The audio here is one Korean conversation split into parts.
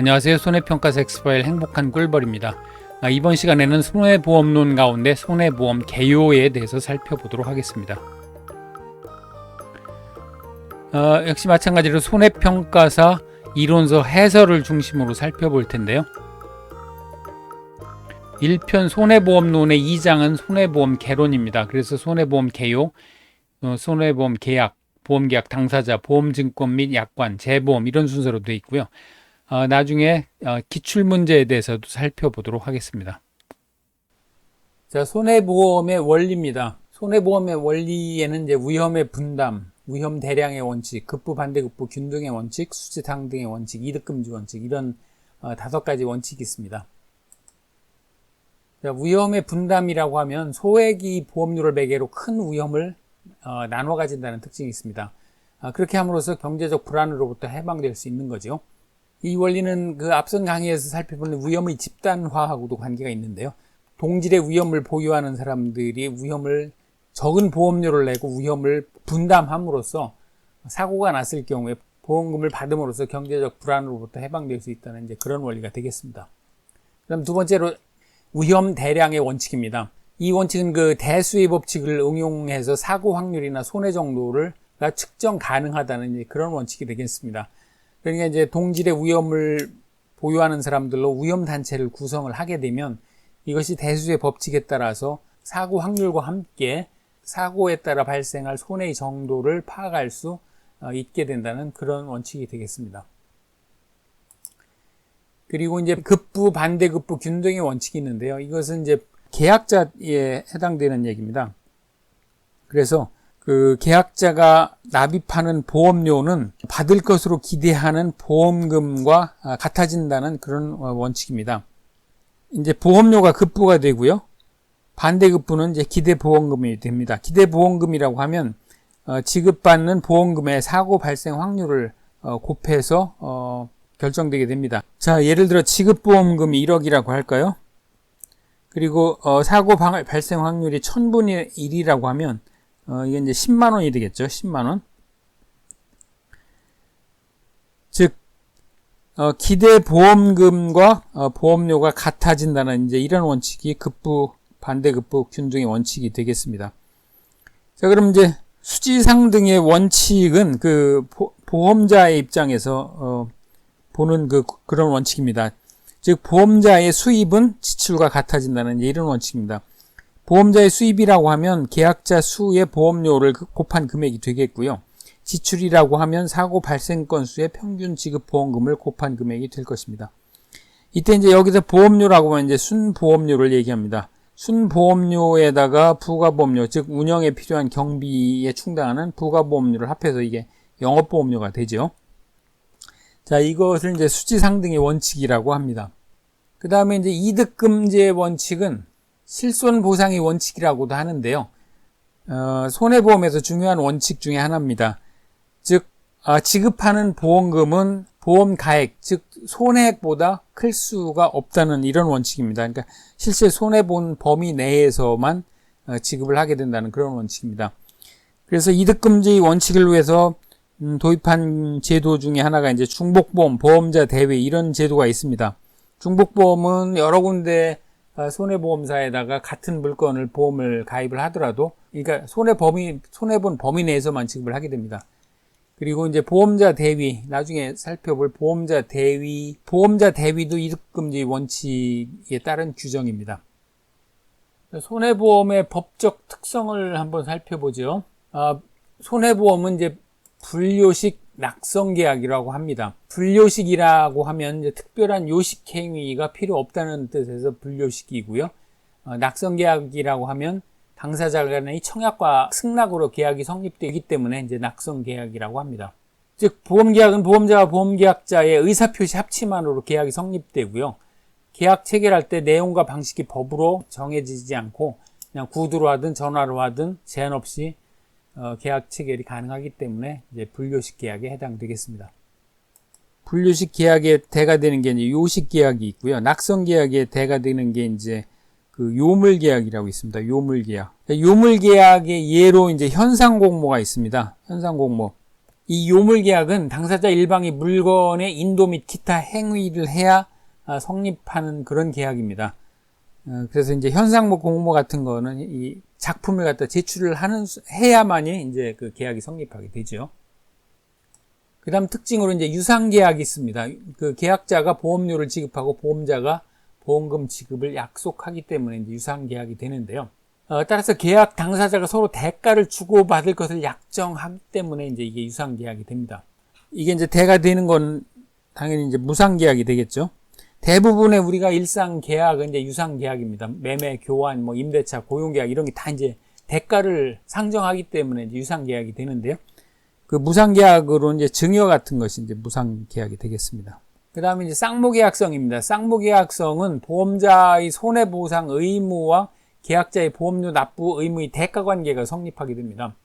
안녕하세요. 손해평가사 엑스파일 행복한 꿀벌입니다. 아, 이번 시간에는 손해보험론 가운데 손해보험 개요에 대해서 살펴보도록 하겠습니다. 어, 역시 마찬가지로 손해평가사 이론서 해설을 중심으로 살펴볼 텐데요. 1편 손해보험론의 2장은 손해보험 개론입니다. 그래서 손해보험 개요, 어, 손해보험 계약, 보험계약 당사자, 보험증권 및 약관, 재보험 이런 순서로 되어 있고요. 어, 나중에 어, 기출 문제에 대해서도 살펴보도록 하겠습니다. 자, 손해보험의 원리입니다. 손해보험의 원리에는 이제 위험의 분담, 위험 대량의 원칙, 급부 반대 급부 균등의 원칙, 수지 상등의 원칙, 이득 금지 원칙 이런 어, 다섯 가지 원칙이 있습니다. 자, 위험의 분담이라고 하면 소액이 보험료를 매개로 큰 위험을 어, 나눠 가진다는 특징이 있습니다. 아, 그렇게 함으로써 경제적 불안으로부터 해방될 수 있는 거죠. 이 원리는 그 앞선 강의에서 살펴본 위험의 집단화하고도 관계가 있는데요. 동질의 위험을 보유하는 사람들이 위험을 적은 보험료를 내고 위험을 분담함으로써 사고가 났을 경우에 보험금을 받음으로써 경제적 불안으로부터 해방될 수 있다는 이제 그런 원리가 되겠습니다. 그럼 두 번째로 위험 대량의 원칙입니다. 이 원칙은 그 대수의 법칙을 응용해서 사고 확률이나 손해 정도를 측정 가능하다는 그런 원칙이 되겠습니다. 그러니까 이제 동질의 위험을 보유하는 사람들로 위험 단체를 구성을 하게 되면 이것이 대수의 법칙에 따라서 사고 확률과 함께 사고에 따라 발생할 손해의 정도를 파악할 수 어, 있게 된다는 그런 원칙이 되겠습니다. 그리고 이제 급부, 반대급부, 균등의 원칙이 있는데요. 이것은 이제 계약자에 해당되는 얘기입니다. 그래서 그 계약자가 납입하는 보험료는 받을 것으로 기대하는 보험금과 아, 같아진다는 그런 어, 원칙입니다. 이제 보험료가 급부가 되고요. 반대급부는 이제 기대보험금이 됩니다. 기대보험금이라고 하면 어, 지급받는 보험금의 사고 발생 확률을 어, 곱해서 결정되게 됩니다. 자, 예를 들어 지급보험금이 1억이라고 할까요? 그리고 사고 발생 확률이 1000분의 1이라고 하면 어, 이게 이제 10만 원이 되겠죠. 10만 원. 즉, 어, 기대 보험금과 어, 보험료가 같아진다는 이제 이런 원칙이 급부, 반대 급부 균등의 원칙이 되겠습니다. 자, 그럼 이제 수지상 등의 원칙은 그 보, 험자의 입장에서 어, 보는 그 그런 원칙입니다. 즉 보험자의 수입은 지출과 같아진다는 이런 원칙입니다. 보험자의 수입이라고 하면 계약자 수의 보험료를 그 곱한 금액이 되겠고요. 지출이라고 하면 사고 발생 건수의 평균 지급 보험금을 곱한 금액이 될 것입니다. 이때 이제 여기서 보험료라고 하면 이제 순보험료를 얘기합니다. 순보험료에다가 부가보험료, 즉 운영에 필요한 경비에 충당하는 부가보험료를 합해서 이게 영업보험료가 되죠. 자, 이것을 이제 수지상등의 원칙이라고 합니다. 그 다음에 이제 이득금제 원칙은 실손 보상의 원칙이라고도 하는데요. 어, 손해보험에서 중요한 원칙 중의 하나입니다. 즉, 어, 지급하는 보험금은 보험 가액, 즉 손해액보다 클 수가 없다는 이런 원칙입니다. 그러니까 실제 손해 본 범위 내에서만 어, 지급을 하게 된다는 그런 원칙입니다. 그래서 이득금지 원칙을 위해서 음, 도입한 제도 중에 하나가 이제 중복보험, 보험자 대회 이런 제도가 있습니다. 중복보험은 여러 군데 아, 손해보험사에다가 같은 물건을 보험을 가입을 하더라도 그러니까 손해 범위 손해본 범위 내에서만 지급을 하게 됩니다. 그리고 이제 보험자 대위 나중에 살펴볼 보험자 대위 보험자 대위도 이득금지 원칙에 따른 규정입니다. 손해보험의 법적 특성을 한번 살펴보죠. 아, 손해보험은 이제 분료식 낙성계약이라고 합니다. 불료식이라고 하면 특별한 요식 행위가 필요 없다는 뜻에서 불료식이고요. 어, 낙성계약이라고 하면 당사자 간의 청약과 승낙으로 계약이 성립되기 때문에 이제 낙성계약이라고 합니다. 즉 보험계약은 보험자와 보험계약자의 의사표시 합치만으로 계약이 성립되고요. 계약 체결할 때 내용과 방식이 법으로 정해지지 않고 그냥 구두로 하든 전화로 하든 제한 없이 어, 계약 체결이 가능하기 때문에 이제 분료식 계약에 해당되겠습니다. 분류식 계약에 대가 되는 게 이제 요식 계약이 있고요. 낙성 계약에 대가 되는 게 이제 그 요물 계약이라고 있습니다. 요물 계약. 요물 계약의 예로 이제 현상 공모가 있습니다. 현상 공모. 이 요물 계약은 당사자 일방이 물건의 인도 및 기타 행위를 해야 아, 성립하는 그런 계약입니다. 어, 그래서 이제 현상목 공모 같은 거는 이 작품을 갖다 제출을 하는 해야만이 이제 그 계약이 성립하게 되죠. 그다음 특징으로 이제 유상 계약이 있습니다. 그 계약자가 보험료를 지급하고 보험자가 보험금 지급을 약속하기 때문에 이제 유상 계약이 되는데요. 어, 따라서 계약 당사자가 서로 대가를 주고받을 것을 약정하기 때문에 이제 이게 유상 계약이 됩니다. 이게 이제 대가 되는 건 당연히 이제 무상 계약이 되겠죠. 대부분의 우리가 일상 계약은 이제 유상 계약입니다. 매매, 교환, 뭐 임대차, 고용 계약 이런 게 다 이제 대가를 상정하기 때문에 유상 계약이 되는데요. 그 무상 계약으로 이제 증여 같은 것이 이제 무상 계약이 되겠습니다. 그 다음에 이제 쌍무 계약성입니다. 쌍무 계약성은 보험자의 손해보상 의무와 계약자의 보험료 납부 의무의 대가 관계가 성립하게 됩니다.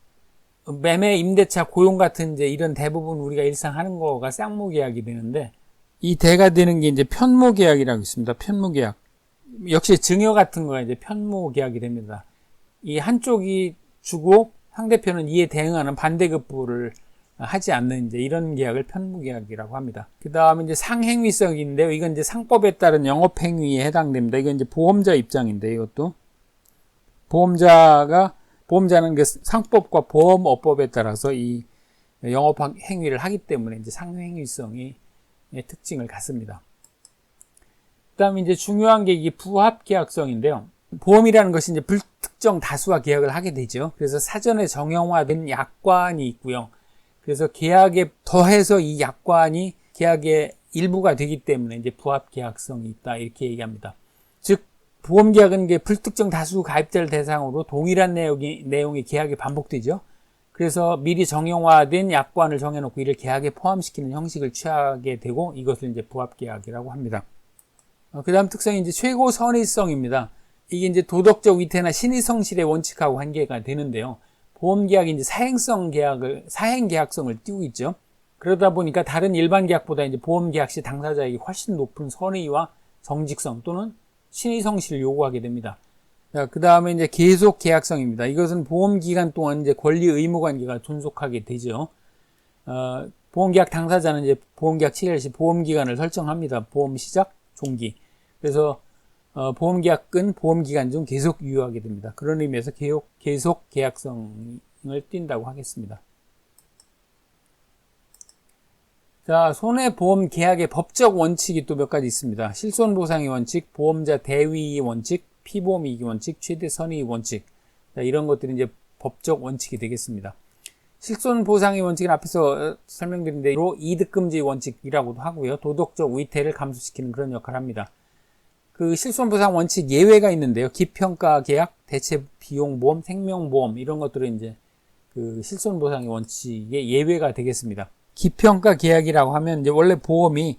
매매, 임대차, 고용 같은 이제 이런 대부분 우리가 일상 하는 거가 쌍무 계약이 되는데 이 대가 되는 게 이제 편무 계약이라고 있습니다. 편무 계약. 역시 증여 같은 거가 이제 편무 계약이 됩니다. 이 한쪽이 주고 상대편은 이에 대응하는 반대급부를 하지 않는 이제 이런 계약을 편무 계약이라고 합니다. 그 다음에 이제 상행위성인데요. 이건 이제 상법에 따른 영업행위에 해당됩니다. 이건 이제 보험자 입장인데 이것도 보험자가 보험자는 그 상법과 보험업법에 따라서 이 영업 행위를 하기 때문에 이제 상행위성이 특징을 갖습니다. 그 다음에 이제 중요한 게 이게 부합계약성인데요. 보험이라는 것이 이제 불특정 다수와 계약을 하게 되죠. 그래서 사전에 정형화된 약관이 있고요. 그래서 계약에 더해서 이 약관이 계약의 일부가 되기 때문에 이제 부합계약성이 있다 이렇게 얘기합니다. 즉 보험계약은 이게 불특정 다수 가입자를 대상으로 동일한 내용이 내용의 계약이 반복되죠. 그래서 미리 정형화된 약관을 정해놓고 이를 계약에 포함시키는 형식을 취하게 되고 이것을 이제 부합계약이라고 합니다. 어, 그 다음 특성이 이제 최고 선의성입니다. 이게 이제 도덕적 위태나 신의 성실의 원칙하고 한계가 되는데요. 보험계약이 이제 사행성 계약을, 사행계약성을 띄고 있죠. 그러다 보니까 다른 일반 계약보다 이제 보험계약 시 당사자에게 훨씬 높은 선의와 정직성 또는 신의 성실을 요구하게 됩니다. 자, 그 다음에 이제 계속 계약성입니다. 이것은 보험 기간 동안 이제 권리 의무 관계가 존속하게 되죠. 어, 보험 계약 당사자는 이제 보험 계약 체결 시 보험 기간을 설정합니다. 보험 시작, 종기. 그래서 어, 보험 계약은 보험 기간 중 계속 유효하게 됩니다. 그런 의미에서 계속, 계속 계약성을 띈다고 하겠습니다. 자, 손해보험 계약의 법적 원칙이 또 몇 가지 있습니다. 실손보상의 원칙, 보험자 대위의 원칙, 피보험 이기 원칙, 최대 선의 원칙 자, 이런 것들이 이제 법적 원칙이 되겠습니다. 실손 보상의 원칙은 앞에서 설명드린 대로 이득금지 원칙이라고도 하고요. 도덕적 위태를 감소시키는 그런 역할을 합니다. 그 실손 보상 원칙 예외가 있는데요. 기평가 계약, 대체 비용 보험, 생명 보험 이런 것들은 이제 그 실손 보상의 원칙의 예외가 되겠습니다. 기평가 계약이라고 하면 이제 원래 보험이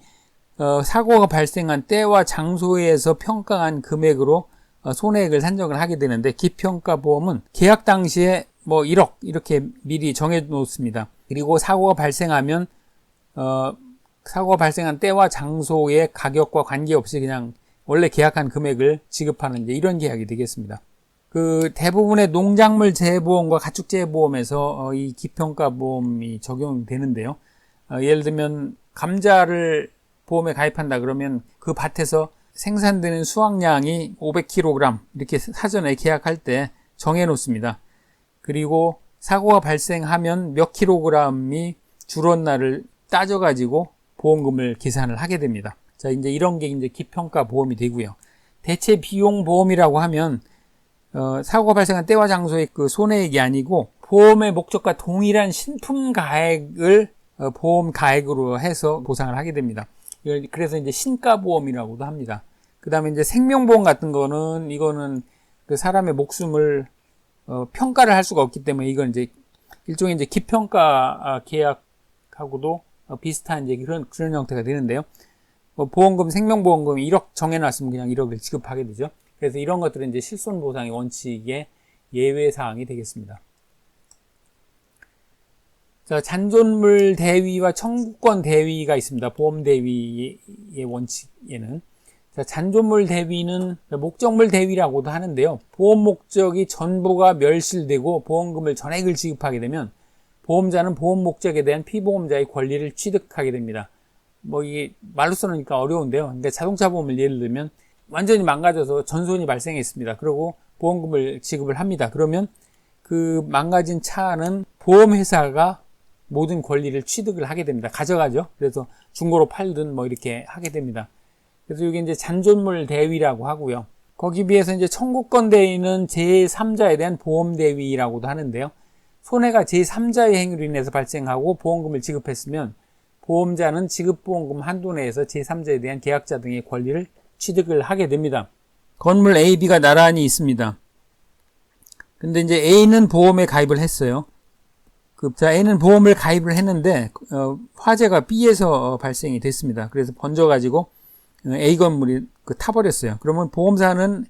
어, 사고가 발생한 때와 장소에서 평가한 금액으로 어, 손해액을 산정을 하게 되는데 기평가 보험은 계약 당시에 뭐 1억 이렇게 미리 정해 놓습니다. 그리고 사고가 발생하면 어, 사고가 발생한 때와 장소의 가격과 관계없이 그냥 원래 계약한 금액을 지급하는 이제 이런 계약이 되겠습니다. 그 대부분의 농작물 재보험과 가축 재보험에서 어, 이 기평가 보험이 적용되는데요. 어, 예를 들면 감자를 보험에 가입한다 그러면 그 밭에서 생산되는 수확량이 500kg 이렇게 사전에 계약할 때 정해 놓습니다. 그리고 사고가 발생하면 몇 킬로그램이 줄었나를 따져가지고 보험금을 계산을 하게 됩니다. 자, 이제 이런 게 이제 기평가 보험이 되고요. 대체 비용 보험이라고 하면 어, 사고가 발생한 때와 장소의 그 손해액이 아니고 보험의 목적과 동일한 신품 가액을 어, 보험 가액으로 해서 보상을 하게 됩니다. 그래서 이제 신가보험이라고도 합니다. 그 다음에 이제 생명보험 같은 거는 이거는 그 사람의 목숨을 어, 평가를 할 수가 없기 때문에 이건 이제 일종의 이제 기평가 아, 계약하고도 어, 비슷한 이제 그런 그런 형태가 되는데요. 뭐 보험금, 생명보험금 1억 정해놨으면 그냥 1억을 지급하게 되죠. 그래서 이런 것들은 이제 실손보상의 원칙의 예외 사항이 되겠습니다. 자, 잔존물 대위와 청구권 대위가 있습니다. 보험 대위의 원칙에는. 자, 잔존물 대위는 목적물 대위라고도 하는데요. 보험 목적이 전부가 멸실되고 보험금을 전액을 지급하게 되면 보험자는 보험 목적에 대한 피보험자의 권리를 취득하게 됩니다. 뭐 이게 말로 써놓으니까 어려운데요. 그러니까 자동차 보험을 예를 들면 완전히 망가져서 전손이 발생했습니다. 그리고 보험금을 지급을 합니다. 그러면 그 망가진 차는 보험회사가 모든 권리를 취득을 하게 됩니다. 가져가죠. 그래서 중고로 팔든 뭐 이렇게 하게 됩니다. 그래서 이게 이제 잔존물 대위라고 하고요. 거기 비해서 이제 청구권 대위는 제3자에 대한 보험 대위라고도 하는데요. 손해가 제3자의 행위로 인해서 발생하고 보험금을 지급했으면 보험자는 지급보험금 한도 내에서 제3자에 대한 계약자 등의 권리를 취득을 하게 됩니다. 건물 A, B가 나란히 있습니다. 근데 이제 A는 보험에 가입을 했어요. 그, 자, A는 보험을 가입을 했는데, 어, 화재가 B에서 어, 발생이 됐습니다. 그래서 번져가지고, 어, A 건물이 그 타버렸어요. 그러면 보험사는,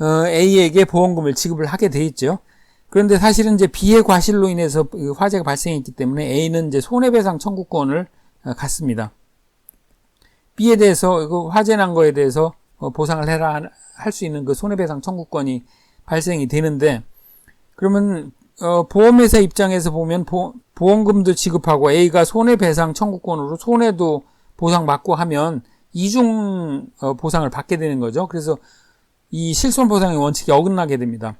어, A에게 보험금을 지급을 하게 돼 있죠. 그런데 사실은 이제 B의 과실로 인해서 그 화재가 발생했기 때문에 A는 이제 손해배상 청구권을 어, 갖습니다. B에 대해서, 그 화재 난 거에 대해서 어, 보상을 해라 할 수 있는 그 손해배상 청구권이 발생이 되는데, 그러면 어, 보험회사 입장에서 보면 보, 보험금도 지급하고 A가 손해배상 청구권으로 손해도 보상받고 하면 이중 어, 보상을 받게 되는 거죠. 그래서 이 실손 보상의 원칙이 어긋나게 됩니다.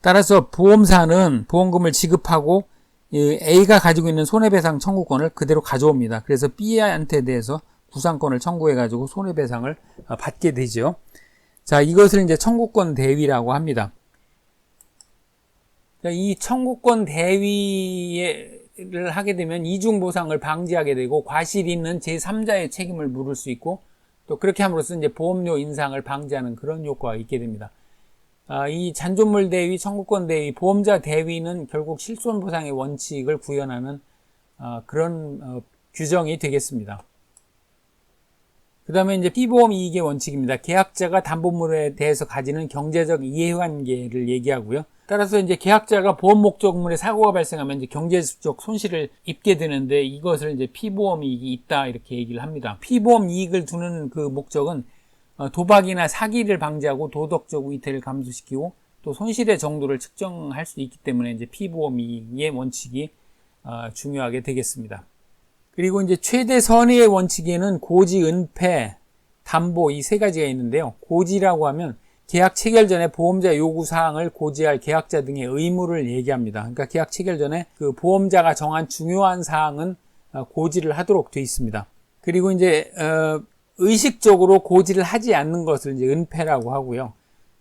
따라서 보험사는 보험금을 지급하고 A가 가지고 있는 손해배상 청구권을 그대로 가져옵니다. 그래서 B한테 대해서 구상권을 청구해가지고 손해배상을 어, 받게 되죠. 자, 이것을 이제 청구권 대위라고 합니다. 이 청구권 대위를 하게 되면 이중 보상을 방지하게 되고 과실 있는 제3자의 책임을 물을 수 있고 또 그렇게 함으로써 이제 보험료 인상을 방지하는 그런 효과가 있게 됩니다. 아, 이 잔존물 대위, 청구권 대위, 보험자 대위는 결국 실손 보상의 원칙을 구현하는 아, 그런 어, 규정이 되겠습니다. 그 다음에 이제 피보험 이익의 원칙입니다. 계약자가 담보물에 대해서 가지는 경제적 이해관계를 얘기하고요. 따라서 이제 계약자가 보험 목적물에 사고가 발생하면 이제 경제적 손실을 입게 되는데 이것을 이제 피보험 이익이 있다 이렇게 얘기를 합니다. 피보험 이익을 두는 그 목적은 어, 도박이나 사기를 방지하고 도덕적 위태를 감소시키고 또 손실의 정도를 측정할 수 있기 때문에 이제 피보험 이익의 원칙이 어, 중요하게 되겠습니다. 그리고 이제 최대 선의의 원칙에는 고지, 은폐, 담보 이 세 가지가 있는데요. 고지라고 하면 계약 체결 전에 보험자 요구 사항을 고지할 계약자 등의 의무를 얘기합니다. 그러니까 계약 체결 전에 그 보험자가 정한 중요한 사항은 어, 고지를 하도록 되어 있습니다. 그리고 이제 어, 의식적으로 고지를 하지 않는 것을 이제 은폐라고 하고요.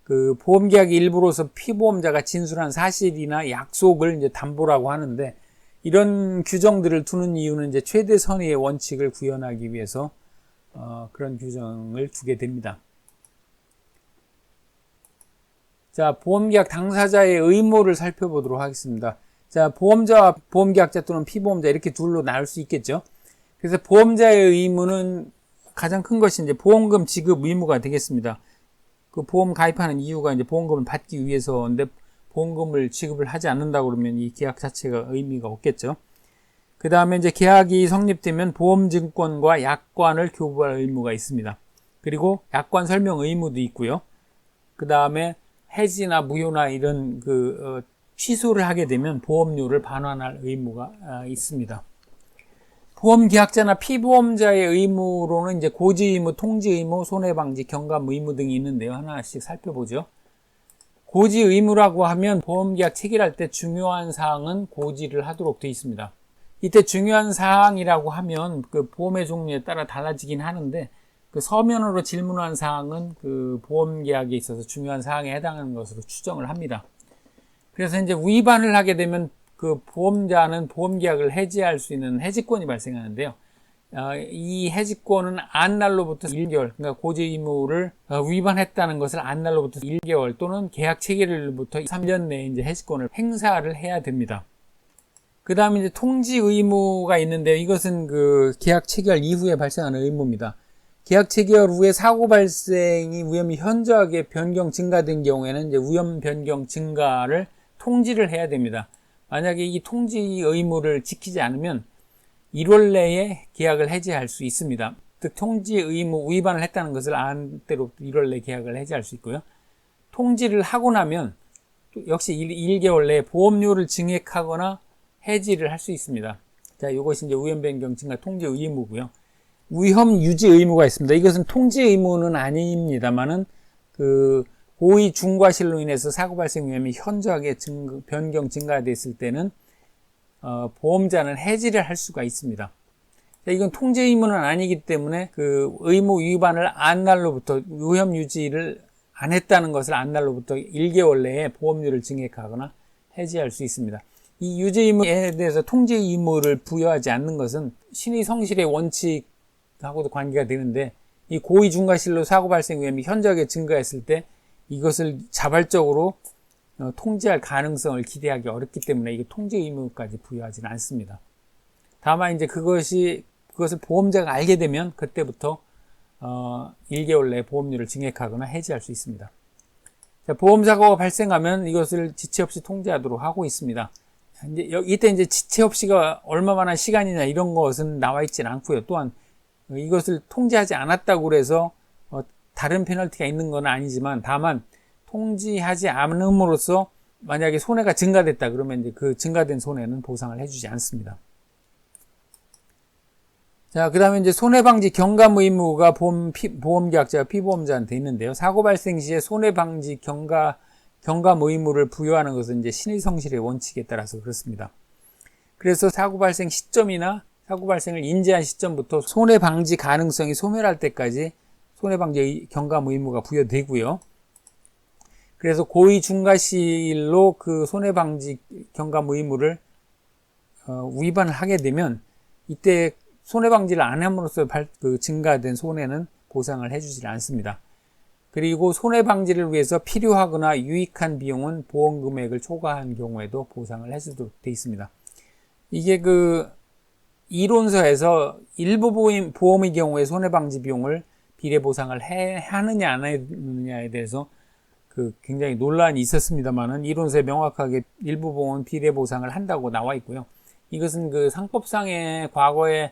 그 보험 계약 일부로서 피보험자가 진술한 사실이나 약속을 이제 담보라고 하는데 이런 규정들을 두는 이유는 이제 최대 선의의 원칙을 구현하기 위해서 어, 그런 규정을 두게 됩니다. 자, 보험계약 당사자의 의무를 살펴보도록 하겠습니다. 자, 보험자와 보험계약자 또는 피보험자 이렇게 둘로 나눌 수 있겠죠. 그래서 보험자의 의무는 가장 큰 것이 이제 보험금 지급 의무가 되겠습니다. 그 보험 가입하는 이유가 이제 보험금을 받기 위해서인데 보험금을 지급을 하지 않는다 그러면 이 계약 자체가 의미가 없겠죠. 그 다음에 이제 계약이 성립되면 보험증권과 약관을 교부할 의무가 있습니다. 그리고 약관 설명 의무도 있고요. 그 다음에 해지나 무효나 이런 그 어, 취소를 하게 되면 보험료를 반환할 의무가 아, 있습니다. 보험 계약자나 피보험자의 의무로는 이제 고지 의무, 통지 의무, 손해방지, 경감 의무 등이 있는데요. 하나씩 살펴보죠. 고지 의무라고 하면 보험계약 체결할 때 중요한 사항은 고지를 하도록 되어 있습니다. 이때 중요한 사항이라고 하면 그 보험의 종류에 따라 달라지긴 하는데 그 서면으로 질문한 사항은 그 보험 계약에 있어서 중요한 사항에 해당하는 것으로 추정을 합니다. 그래서 이제 위반을 하게 되면 그 보험자는 보험 계약을 해지할 수 있는 해지권이 발생하는데요. 어, 이 해지권은 안날로부터 1개월, 그러니까 고지 의무를 어, 위반했다는 것을 안날로부터 1개월 또는 계약 체결일부터 3년 내에 이제 해지권을 행사를 해야 됩니다. 그 다음에 이제 통지 의무가 있는데 이것은 그 계약 체결 이후에 발생하는 의무입니다. 계약 체결 후에 사고 발생이 위험이 현저하게 변경 증가된 경우에는 이제 위험 변경 증가를 통지를 해야 됩니다. 만약에 이 통지 의무를 지키지 않으면 1월 내에 계약을 해지할 수 있습니다. 즉 통지 의무 위반을 했다는 것을 안 때로 1월 내에 계약을 해지할 수 있고요. 통지를 하고 나면 역시 1, 1개월 내에 보험료를 증액하거나 해지를 할 수 있습니다. 자, 이것이 이제 우연 변경 증가 통지 의무고요. 위험 유지 의무가 있습니다. 이것은 통지 의무는 아닙니다만은 그 고의 중과실로 인해서 사고 발생 위험이 현저하게 증, 변경 증가됐을 때는 어, 보험자는 해지를 할 수가 있습니다. 자, 이건 통제 의무는 아니기 때문에 그 의무 위반을 안 날로부터 위험 유지를 안 했다는 것을 안 날로부터 1개월 내에 보험료를 증액하거나 해지할 수 있습니다. 이 유지 의무에 대해서 통제 의무를 부여하지 않는 것은 신의 성실의 원칙 하고도 관계가 되는데 이 고의 중과실로 사고 발생 위험이 현저하게 증가했을 때 이것을 자발적으로 어, 통제할 가능성을 기대하기 어렵기 때문에 이게 통제 의무까지 부여하지는 않습니다. 다만 이제 그것이 그것을 보험자가 알게 되면 그때부터 어, 1개월 내에 보험료를 증액하거나 해지할 수 있습니다. 자, 보험사고가 발생하면 이것을 지체 없이 통제하도록 하고 있습니다. 이제 이때 이제 지체 없이가 얼마만한 시간이냐 이런 것은 나와 있지는 않고요. 또한 이것을 통제하지 않았다고 그래서 어, 다른 페널티가 있는 건 아니지만 다만 통지하지 않음으로써 만약에 손해가 증가됐다 그러면 이제 그 증가된 손해는 보상을 해주지 않습니다. 자, 그 다음에 이제 손해방지 경감 의무가 보험, 피, 보험계약자와 피보험자한테 있는데요. 사고 발생 시에 손해방지 경가, 경감 의무를 부여하는 것은 이제 신의성실의 원칙에 따라서 그렇습니다. 그래서 사고 발생 시점이나 사고 발생을 인지한 시점부터 손해 방지 가능성이 소멸할 때까지 손해 방지 경감 의무가 부여되고요. 그래서 고의 중과실로 그 손해 방지 경감 의무를 어, 위반을 하게 되면 이때 손해 방지를 안 함으로써 발, 그 증가된 손해는 보상을 해주지 않습니다. 그리고 손해 방지를 위해서 필요하거나 유익한 비용은 보험 금액을 초과한 경우에도 보상을 해주도록 되어 있습니다. 이게 그 이론서에서 일부 보험, 보험의 경우에 손해방지 비용을 비례 보상을 해, 하느냐 안 하느냐에 대해서 그 굉장히 논란이 있었습니다만은 이론서에 명확하게 일부 보험은 비례 보상을 한다고 나와 있고요. 이것은 그 상법상의 과거에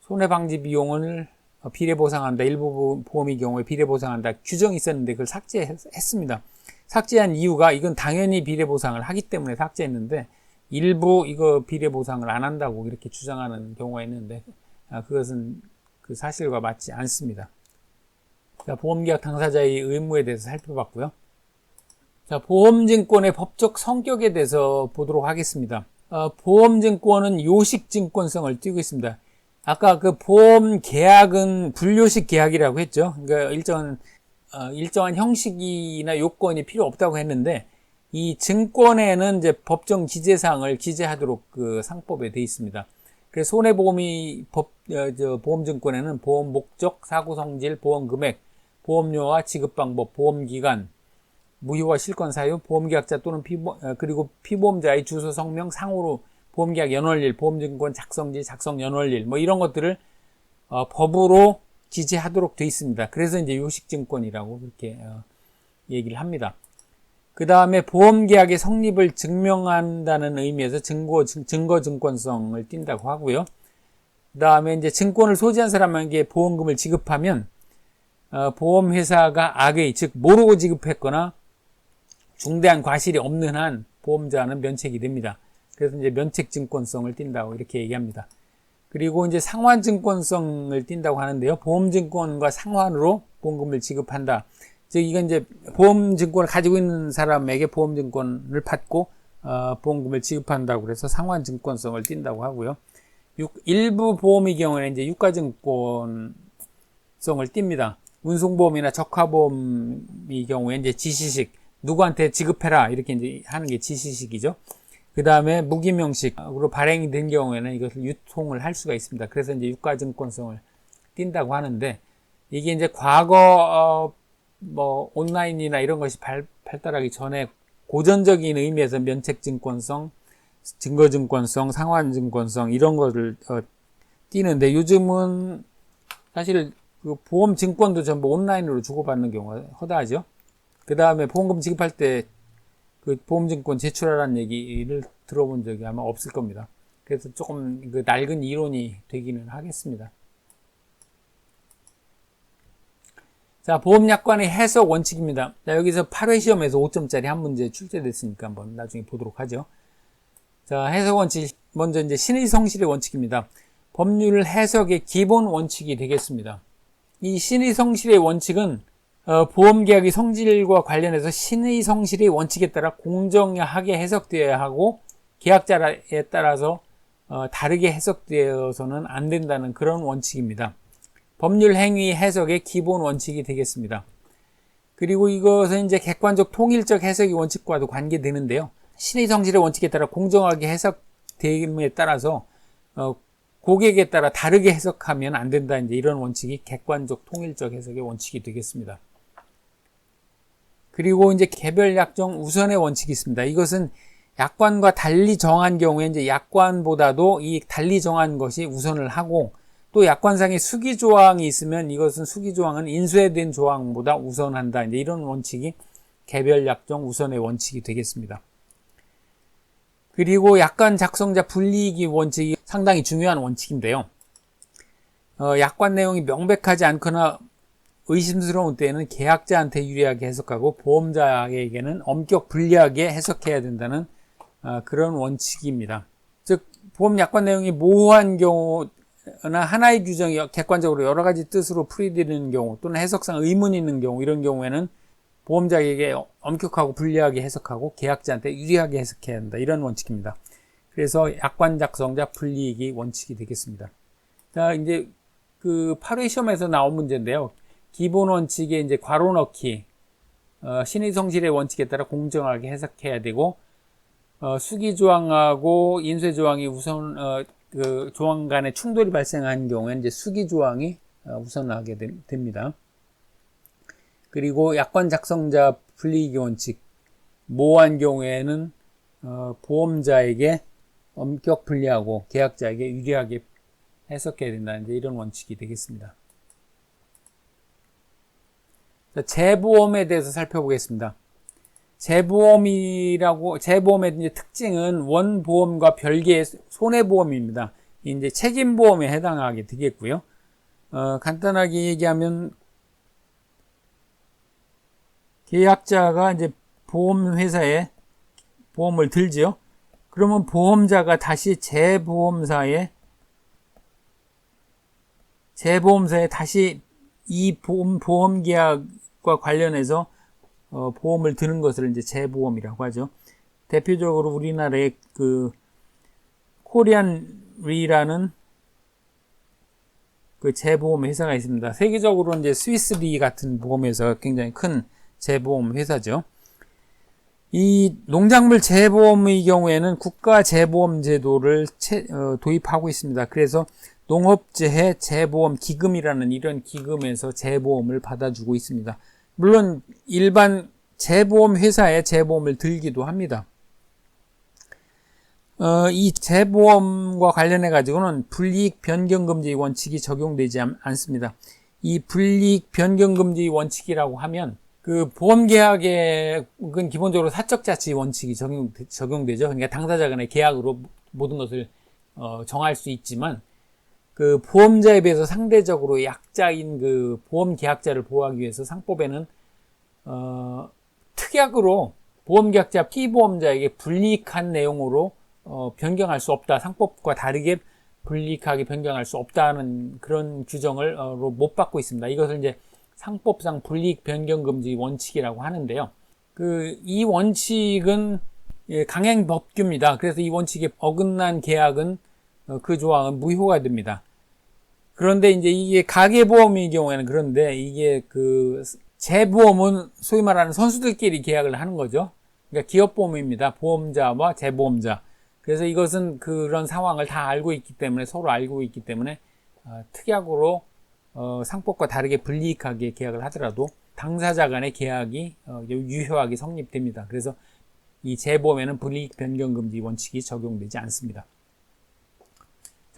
손해방지 비용을 비례 보상한다. 일부 보험의 경우에 비례 보상한다. 규정이 있었는데 그걸 삭제했습니다. 삭제한 이유가 이건 당연히 비례 보상을 하기 때문에 삭제했는데 일부 이거 비례 보상을 안 한다고 이렇게 주장하는 경우가 있는데 아, 그것은 그 사실과 맞지 않습니다. 자, 보험계약 당사자의 의무에 대해서 살펴봤고요. 자, 보험증권의 법적 성격에 대해서 보도록 하겠습니다. 어, 보험증권은 요식증권성을 띠고 있습니다. 아까 그 보험 계약은 분료식 계약이라고 했죠. 그러니까 일정한, 어, 일정한 형식이나 요건이 필요 없다고 했는데, 이 증권에는 이제 법정 기재사항을 기재하도록 그 상법에 되어 있습니다. 그래서 손해보험이 법, 어, 저 보험증권에는 보험 목적, 사고 성질, 보험 금액, 보험료와 지급 방법, 보험 기간, 무효와 실권 사유, 보험계약자 또는 피보, 어, 그리고 피보험자의 주소 성명 상호로 보험계약 연월일, 보험증권 작성지, 작성 연월일 뭐 이런 것들을 어, 법으로 기재하도록 되어 있습니다. 그래서 이제 요식증권이라고 그렇게 어, 얘기를 합니다. 그 다음에 보험계약의 성립을 증명한다는 의미에서 증거, 증거 증권성을 띈다고 하고요. 그 다음에 이제 증권을 소지한 사람에게 보험금을 지급하면 어, 보험회사가 악의, 즉 모르고 지급했거나 중대한 과실이 없는 한 보험자는 면책이 됩니다. 그래서 이제 면책증권성을 띈다고 이렇게 얘기합니다. 그리고 이제 상환증권성을 띈다고 하는데요. 보험증권과 상환으로 보험금을 지급한다. 즉 이건 이제 보험증권을 가지고 있는 사람에게 보험증권을 받고 어, 보험금을 지급한다고 그래서 상환증권성을 띈다고 하고요. 일부 보험의 경우에는 이제 유가증권성을 띱니다. 운송보험이나 적화보험의 경우에 이제 지시식 누구한테 지급해라 이렇게 이제 하는 게 지시식이죠. 그 다음에 무기명식으로 발행이 된 경우에는 이것을 유통을 할 수가 있습니다. 그래서 이제 유가증권성을 띈다고 하는데 이게 이제 과거 어, 뭐 온라인이나 이런 것이 발, 발달하기 전에 고전적인 의미에서 면책증권성, 증거증권성, 상환증권성 이런 것을 어, 띄는데 요즘은 사실 그 보험 증권도 전부 온라인으로 주고받는 경우가 허다하죠. 그 다음에 보험금 지급할 때 그 보험증권 제출하라는 얘기를 들어본 적이 아마 없을 겁니다. 그래서 조금 그 낡은 이론이 되기는 하겠습니다. 자, 보험약관의 해석 원칙입니다. 자, 여기서 8회 시험에서 5점짜리 한 문제 출제됐으니까 한번 나중에 보도록 하죠. 자, 해석 원칙 먼저 이제 신의 성실의 원칙입니다. 법률 해석의 기본 원칙이 되겠습니다. 이 신의 성실의 원칙은 어, 보험계약의 성질과 관련해서 신의 성실의 원칙에 따라 공정하게 해석되어야 하고 계약자에 따라서 어, 다르게 해석되어서는 안 된다는 그런 원칙입니다. 법률 행위 해석의 기본 원칙이 되겠습니다. 그리고 이것은 이제 객관적 통일적 해석의 원칙과도 관계되는데요. 신의 성질의 원칙에 따라 공정하게 해석됨에 따라서 어, 고객에 따라 다르게 해석하면 안 된다. 이제 이런 원칙이 객관적 통일적 해석의 원칙이 되겠습니다. 그리고 이제 개별 약정 우선의 원칙이 있습니다. 이것은 약관과 달리 정한 경우에 이제 약관보다도 이 달리 정한 것이 우선을 하고 또 약관상에 수기 조항이 있으면 이것은 수기 조항은 인쇄된 조항보다 우선한다. 이제 이런 원칙이 개별 약정 우선의 원칙이 되겠습니다. 그리고 약관 작성자 불이익이 원칙이 상당히 중요한 원칙인데요. 어, 약관 내용이 명백하지 않거나 의심스러운 때에는 계약자한테 유리하게 해석하고 보험자에게는 엄격 불리하게 해석해야 된다는 어, 그런 원칙입니다. 즉 보험 약관 내용이 모호한 경우나 하나의 규정이 객관적으로 여러 가지 뜻으로 풀이되는 경우 또는 해석상 의문이 있는 경우 이런 경우에는 보험자에게 엄격하고 불리하게 해석하고 계약자한테 유리하게 해석해야 한다 이런 원칙입니다. 그래서 약관 작성자 불리익이 원칙이 되겠습니다. 자 이제 그 8회 시험에서 나온 문제인데요. 기본 원칙에 이제 괄호 넣기, 어, 신의 성실의 원칙에 따라 공정하게 해석해야 되고, 어, 수기 조항하고 인쇄 조항이 우선, 어, 그 조항 간의 충돌이 발생한 경우에 이제 수기 조항이 어, 우선하게 되, 됩니다. 그리고 약관 작성자 불리기 원칙, 모호한 경우에는 어, 보험자에게 엄격 불리하고 계약자에게 유리하게 해석해야 된다. 이제 이런 원칙이 되겠습니다. 재보험에 대해서 살펴보겠습니다. 재보험이라고 재보험의 이제 특징은 원보험과 별개의 손해보험입니다. 이제 책임보험에 해당하게 되겠고요. 어, 간단하게 얘기하면 계약자가 이제 보험회사에 보험을 들지요. 그러면 보험자가 다시 재보험사에 재보험사에 다시 이 보험, 보험 계약과 관련해서 어, 보험을 드는 것을 이제 재보험이라고 하죠. 대표적으로 우리나라의 그 코리안 리라는 그 재보험 회사가 있습니다. 세계적으로 이제 스위스 리 같은 보험 회사가 굉장히 큰 재보험 회사죠. 이 농작물 재보험의 경우에는 국가 재보험 제도를 채, 어, 도입하고 있습니다. 그래서 농업재해 재보험 기금이라는 이런 기금에서 재보험을 받아주고 있습니다. 물론 일반 재보험 회사에 재보험을 들기도 합니다. 어, 이 재보험과 관련해 가지고는 불이익 변경 금지 원칙이 적용되지 않습니다. 이 불이익 변경 금지 원칙이라고 하면 그 보험 계약에는 기본적으로 사적 자치 원칙이 적용, 적용되죠. 그러니까 당사자 간의 계약으로 모든 것을 어, 정할 수 있지만 그 보험자에 비해서 상대적으로 약자인 그 보험 계약자를 보호하기 위해서 상법에는 어, 특약으로 보험 계약자 피보험자에게 불이익한 내용으로 어, 변경할 수 없다. 상법과 다르게 불이익하게 변경할 수 없다는 그런 규정을 어, 못 받고 있습니다. 이것을 이제 상법상 불이익 변경 금지 원칙이라고 하는데요. 그 이 원칙은 예, 강행 법규입니다. 그래서 이 원칙에 어긋난 계약은 어, 그 조항은 무효가 됩니다. 그런데 이제 이게 가계보험의 경우에는 그런데 이게 그 재보험은 소위 말하는 선수들끼리 계약을 하는 거죠. 그러니까 기업보험입니다. 보험자와 재보험자. 그래서 이것은 그런 상황을 다 알고 있기 때문에 서로 알고 있기 때문에 어, 특약으로 어, 상법과 다르게 불이익하게 계약을 하더라도 당사자 간의 계약이 어, 유효하게 성립됩니다. 그래서 이 재보험에는 불이익 변경 금지 원칙이 적용되지 않습니다.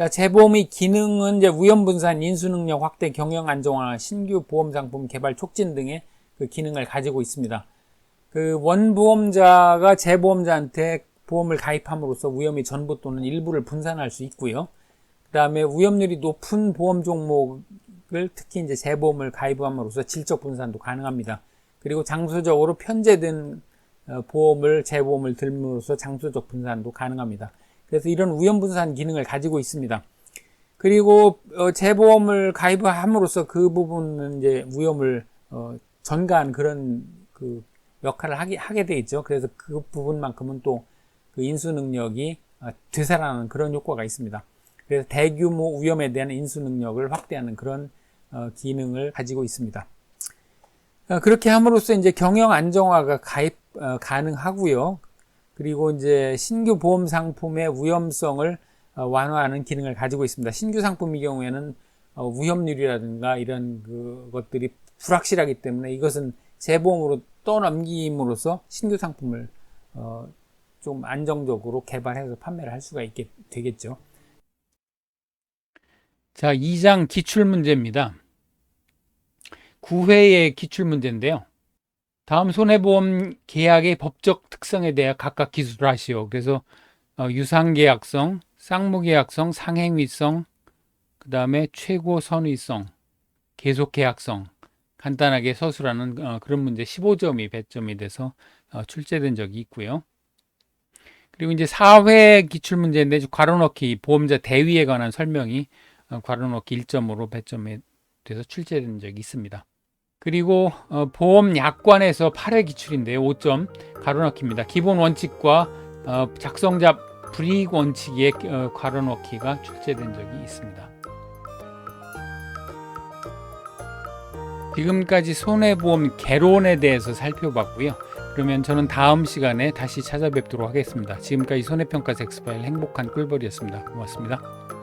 자, 재보험의 기능은 이제 위험분산, 인수능력 확대, 경영 안정화, 신규 보험 상품 개발 촉진 등의 그 기능을 가지고 있습니다. 그 원보험자가 재보험자한테 보험을 가입함으로써 위험의 전부 또는 일부를 분산할 수 있고요. 그 다음에 위험률이 높은 보험 종목을 특히 이제 재보험을 가입함으로써 질적 분산도 가능합니다. 그리고 장소적으로 편제된 어, 보험을 재보험을 들므로써 장소적 분산도 가능합니다. 그래서 이런 위험분산 기능을 가지고 있습니다. 그리고 어, 재보험을 가입함으로써 그 부분은 이제 위험을 어, 전가한 그런 그 역할을 하게, 하게 돼 있죠. 그래서 그 부분만큼은 또 그 인수 능력이 아, 되살아나는 그런 효과가 있습니다. 그래서 대규모 위험에 대한 인수 능력을 확대하는 그런 어, 기능을 가지고 있습니다. 어, 그렇게 함으로써 이제 경영 안정화가 가입 어, 가능하고요. 그리고 이제 신규 보험 상품의 위험성을 어, 완화하는 기능을 가지고 있습니다. 신규 상품의 경우에는 어, 위험률이라든가 이런 그 것들이 불확실하기 때문에 이것은 재보험으로 떠넘김으로써 신규 상품을 어, 좀 안정적으로 개발해서 판매를 할 수가 있게 되겠죠. 자, 2장 기출 문제입니다. 9회의 기출 문제인데요. 다음 손해보험 계약의 법적 특성에 대해 각각 기술하시오. 그래서 어, 유상계약성, 쌍무계약성, 상행위성, 그 다음에 최고 선의성, 계속계약성, 간단하게 서술하는 어, 그런 문제 15점이 배점이 돼서 어, 출제된 적이 있고요. 그리고 이제 4회 기출 문제인데 괄호넣기 보험자 대위에 관한 설명이 어, 괄호넣기 1점으로 배점이 돼서 출제된 적이 있습니다. 그리고 어, 보험 약관에서 8회 기출인데요. 5점 괄호넣기입니다. 기본 원칙과 어, 작성자 불이익 원칙의 어, 괄호넣기가 출제된 적이 있습니다. 지금까지 손해보험 개론에 대해서 살펴봤고요. 그러면 저는 다음 시간에 다시 찾아뵙도록 하겠습니다. 지금까지 손해평가 섹스파일 행복한 꿀벌이었습니다. 고맙습니다.